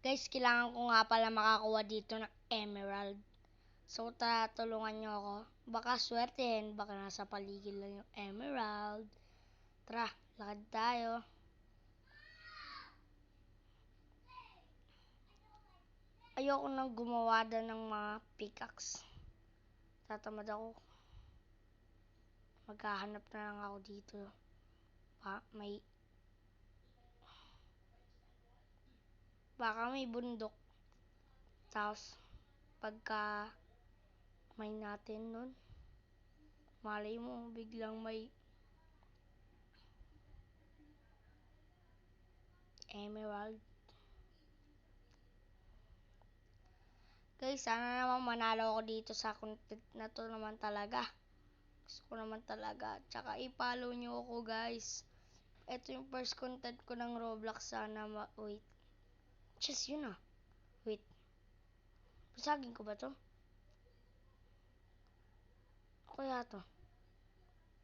Guys, kailangan ko nga pala makakuha dito ng emerald. So, tara, tulungan nyo ako. Baka swertehin, baka nasa paligid lang yung emerald. Tara, lakad tayo. Ayoko nang gumawa ng mga pickaxe. Tatamad ako. Maghahanap na lang ako dito. Pa, may... Baka may bundok. Tapos, pagka may natin nun, malay mo, biglang may emerald. Guys, sana naman manalo ako dito sa content na to naman talaga. Gusto ko naman talaga. Tsaka i-follow nyo ako guys. Ito yung first content ko ng Roblox. Sana ma... Wait. Just yun ah. Wait. Pasagin ko ba to? O kaya to?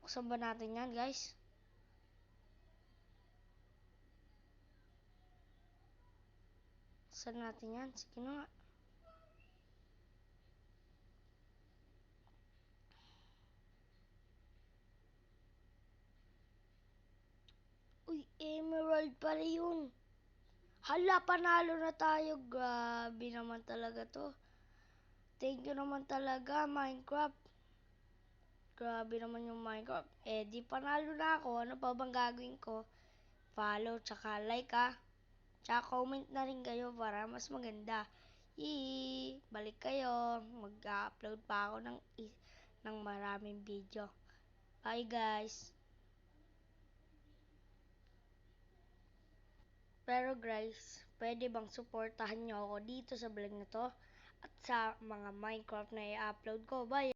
Buksan ba natin yan guys? Buksan natin yan. Sige na nga. Uy, emerald pala yun. Hala, panalo na tayo. Grabe naman talaga to. Thank you naman talaga, Minecraft. Grabe naman yung Minecraft. Eh, di panalo na ako. Ano pa bang gagawin ko? Follow, tsaka like ah. Tsaka comment na rin kayo para mas maganda. Yee! Balik kayo. Mag-upload pa ako ng, ng maraming video. Bye guys! Pero guys, pwede bang supportahan nyo ako dito sa vlog na to? At sa mga Minecraft na i-upload ko. Bye!